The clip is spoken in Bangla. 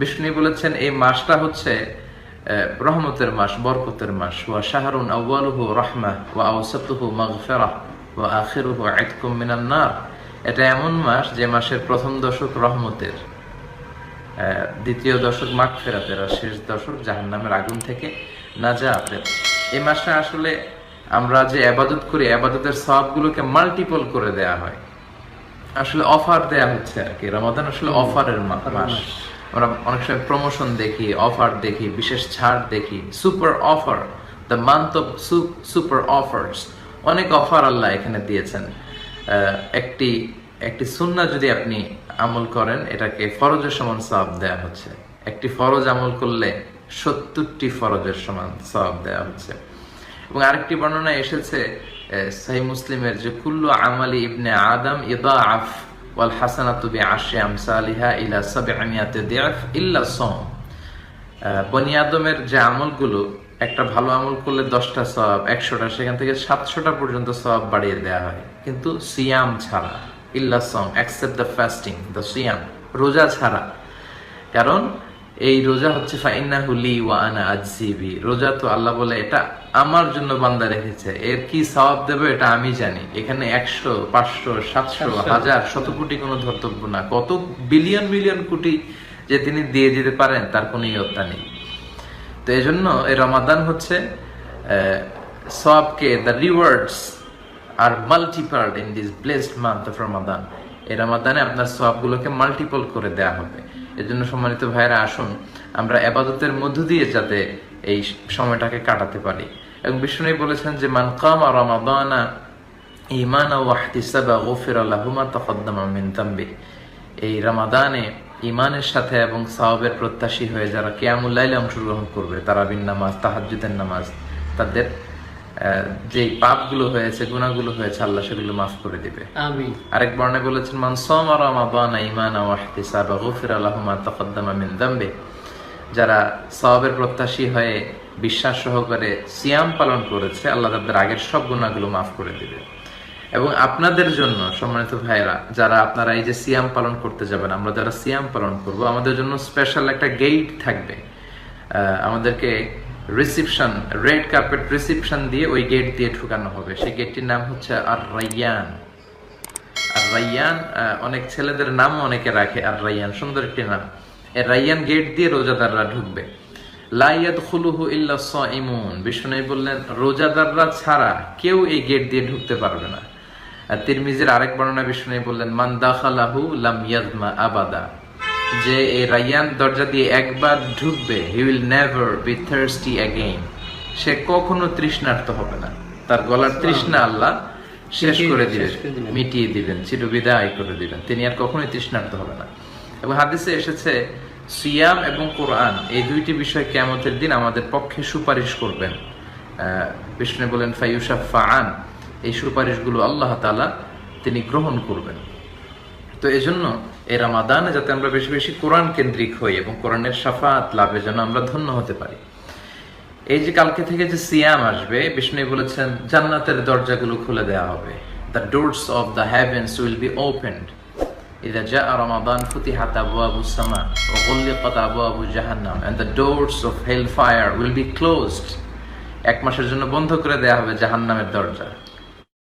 বিষ্ণু বলেছেন এই মাসটা হচ্ছে রহমতের মাস বরকতের মাস। ওয়া শাহরুন আউয়ালুহু রাহমা ওয়া আওসাতুহু মাগফিরাহ ওয়া আখিরুহু ইতকুম মিনান নার। এটা এমন মাস যে মাসের প্রথম দশক রহমতের দ্বিতীয় দশক মাঘ ফেরাতের আর শেষ দশক জাহান্নামের আগুন থেকে নাজাতের। এই মাসটা আসলে আমরা যে আবাদত করি আবাদতের সবগুলোকে মাল্টিপল করে দেয়া হয়। আসলে অফার দেয়া হচ্ছে আর কি। রমাদান আসলে অফারের মাস। আমরা অনেক সময় প্রমোশন দেখি অফার দেখি, বিশেষ ছাড় দেখি super offer the month of super offers অনেক অফার আল্লাহ এখানে দিয়েছেন। একটি একটি সুন্না যদি আপনি আমল করেন, এটাকে ফরজের সমান সওয়াব দেয়া হচ্ছে। একটি ফরজ আমল করলে সত্তরটি ফরজের সমান সওয়াব দেয়া হচ্ছে। এবং আরেকটি বর্ণনা এসেছে সাহি মুসলিমের যে, কুল্লু আমালি ইবনে আদম ইদাআফ ওয়াল হাসানাতু বিআশরি আমসালিহা ইলা সাবঈমিয়াতি দিআফ ইল্লা আদমের যে আমলগুলো, একটা ভালো আমল করলে দশটা সব একশোটা, সেখান থেকে সাতশোটা পর্যন্ত সব বাড়িয়ে দেওয়া হয়। কিন্তু সিয়াম ছাড়া, ইল্লা সম অ্যাকসেপ্ট দ্য ফাস্টিং দ্য সিয়াম, রোজা ছাড়া। কারণ এই রোজা হচ্ছে ফাইন্নাহু লি ওয়া আনা আজজিবি রোজা তো আল্লাহ বলে এটা আমার জন্য বান্দা রেখেছে। এর কি সওয়াব দেবে এটা আমি জানি। এখানে একশো পাঁচশো সাতশো হাজার শত কোটি কোনো ধর্তব্য না। কত বিলিয়ন মিলিয়ন কোটি যে তিনি দিয়ে দিতে পারেন তার কোনো ইয়ত্তা নেই। তো এই জন্য এই রমাদান হচ্ছে সবকে the rewards R multiplied in this blessed month of Ramadan. এই রমাদানে আপনার সবগুলোকে মাল্টিপল করে দেয়া হবে। এর জন্য সম্মানিত ভাইরা আসুন আমরা আবাদতের মধ্য দিয়ে যাতে এই সময়টাকে কাটাতে পারি। এবং বিষ্ণু বলেছেন যে, মান কামা রমাদানা ইমান ওয়াহতিসাবা গফির আল্লাহুমা তাকদ্দামা মিন তাম্বি এই রমাদানে ইমানের সাথে এবং সাহাবের প্রত্যাশী হয়ে যারা কেয়ামুল্লাইলে অংশগ্রহণ করবে তারাবিন নামাজ, তাহাজ্জুদের নামাজ, তাদের যে পাপগুলো হয়েছে গুনাহগুলো হয়েছে আল্লাহ সেগুলো মাফ করে দিবে। আমিন। আরেক বর্ণে বলেছেন মান সামা রমাদান ঈমানা ওয়া ইহতিসাবা গফির লাহু মা তাকদ্দামা মিন যামবি যারা সওয়াবের প্রত্যাশী হয়ে বিশ্বাস সহকারে সিয়াম পালন করেছে আল্লাহ তাদের আগের সব গুনাহগুলো মাফ করে দিবে। এবং আপনাদের জন্য সম্মানিত ভাইরা যারা আপনারা এই যে সিয়াম পালন করতে যাবেন আমরা যারা সিয়াম পালন করব আমাদের জন্য স্পেশাল একটা গেট থাকবে। আহ, আমাদেরকে রিসিপশন রেড কার্পেট রিসিপশন দিয়ে ওই গেট দিয়ে ঢুকানো হবে। সেই গেটটির নাম হচ্ছে আর রাইয়ান আর রাইয়ান অনেক ছেলেদের নামও অনেকে রাখে আর রাইয়ান সুন্দর একটি নাম। এই রাইয়ান গেট দিয়ে রোজাদাররা ঢুকবে। লাইয়াদ খুলুহু ইল্লা সাইমুন বিষ্ণু বললেন, রোজাদাররা ছাড়া কেউ এই গেট দিয়ে ঢুকতে পারবে না। তিরমিজের আরেক বর্ণনা বিষ্ণু বললেন, মান দাখালাহু লাম ইয়াজমা আবাদা। যে এই রাইয়ান দরজা দিয়ে একবার ঢুকবে he will never be thirsty again সে কখনো তৃষ্ণার্ত হবে না। তার গলার তৃষ্ণা আল্লাহ শেষ করে দিবেন। মিটিয়ে দিবেন চিরবিদায় করে দিবেন। তিনি আর কখনোই তৃষ্ণার্ত হবে না। এবং হাদিসে এসেছে সিয়াম এবং কোরআন এই দুইটি বিষয় কেমতের দিন আমাদের পক্ষে সুপারিশ করবেন। আহ, বিষ্ণু বলেন ফাইউসা ফাআন এই সুপারিশগুলো আল্লাহ তাআলা তিনি গ্রহণ করবেন। তো এই জন্য এই রামাদানে যাতে আমরা বেশি বেশি কোরআন কেন্দ্রিক হই এবং কোরআনের সাফাত লাভে যেন আমরা ধন্য হতে পারি এই যে কালকে থেকে যে সিয়াম আসবে বিষ্ণু বলেছেন জান্নাতের দরজাগুলো খুলে দেওয়া হবে the doors of the heavens will be opened إذا جاء رمضان فتحت أبواب السماء وغلقت أبواب جهنم and the doors of hellfire will be closed এক মাসের জন্য বন্ধ করে দেয়া হবে জাহান্নামের দরজা